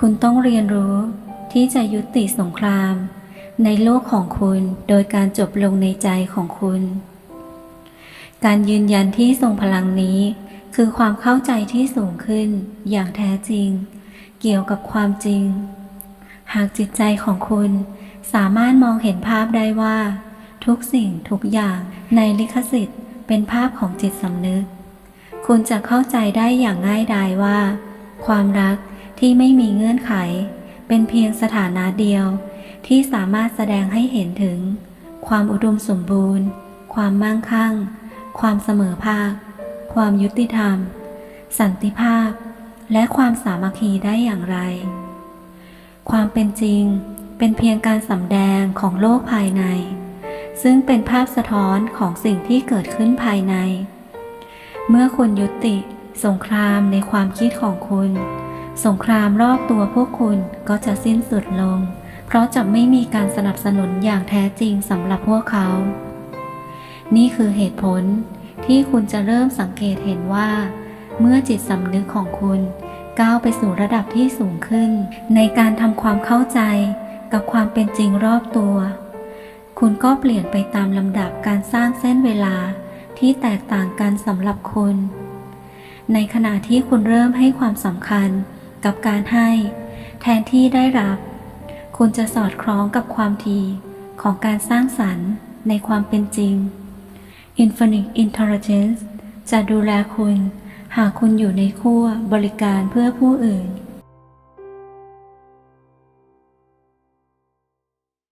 คุณต้องเรียนรู้ที่จะยุติสงคราม ในโลกของคุณโดยการจบลงในใจของคุณ การยืนยันที่ทรงพลังนี้ คือความเข้าใจที่สูงขึ้นอย่างแท้จริง เกี่ยวกับความจริง หากจิตใจของคุณสามารถมองเห็นภาพได้ว่า ทุกสิ่งทุกอย่างในลิขสิทธิ์ เป็นภาพของจิตสำนึก คุณจะเข้าใจได้อย่างง่ายดายว่า ความรัก ที่ไม่มีเงื่อนไข เป็นเพียงสถานะเดียว ที่สามารถแสดงให้เห็นถึง ความอุดมสมบูรณ์ ความมั่งคั่ง ความเสมอภาค ความยุติธรรม สันติภาพ และความสามัคคีได้อย่างไร ความเป็นจริงเป็นเพียงการสำแดงของโลกภายใน ซึ่งเป็นภาพสะท้อนของสิ่งที่เกิดขึ้นภายใน เมื่อคุณยุติสงครามในความคิดของคุณ สงครามรอบตัวพวกคุณก็จะสิ้นสุดลง เพราะจะไม่มีการสนับสนุนอย่างแท้จริงสำหรับพวกเขา นี่คือเหตุผลที่คุณจะเริ่มสังเกตเห็นว่า เมื่อจิตสำนึกของคุณก้าวไปสู่ระดับที่สูงขึ้น ในการทำความเข้าใจกับความเป็นจริงรอบตัว คุณก็เปลี่ยนไปตามลำดับการสร้างเส้นเวลาที่แตกต่างกันสำหรับคุณ ในขณะที่คุณเริ่มให้ความสำคัญ กับการให้ แทนที่ได้รับ คุณจะสอดคล้องกับความทีของการสร้างสรรค์ในความเป็นจริง Infinite Intelligence จะดูแลคุณ หากคุณอยู่ในขั้วบริการเพื่อผู้อื่น